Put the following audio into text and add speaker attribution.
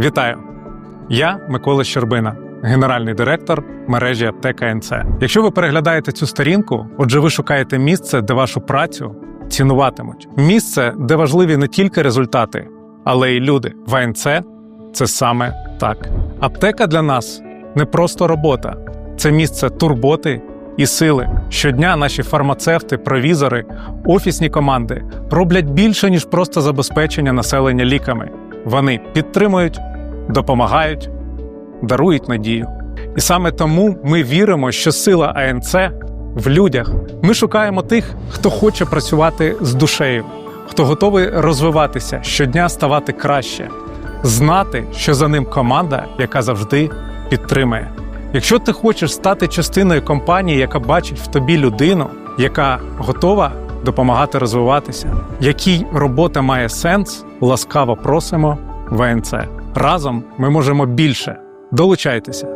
Speaker 1: Вітаю! Я Микола Щербина, генеральний директор мережі Аптека НЦ. Якщо ви переглядаєте цю сторінку, отже, ви шукаєте місце, де вашу працю цінуватимуть. Місце, де важливі не тільки результати, але й люди. В АНЦ це саме так. Аптека для нас не просто робота, це місце турботи і сили. Щодня наші фармацевти, провізори, офісні команди роблять більше, ніж просто забезпечення населення ліками. Вони підтримують, допомагають, дарують надію. І саме тому ми віримо, що сила АНЦ в людях. Ми шукаємо тих, хто хоче працювати з душею, хто готовий розвиватися, щодня ставати краще, знати, що за ним команда, яка завжди підтримує. Якщо ти хочеш стати частиною компанії, яка бачить в тобі людину, яка готова допомагати розвиватися, якій робота має сенс, ласкаво просимо ВНЦ. Разом ми можемо більше. Долучайтеся.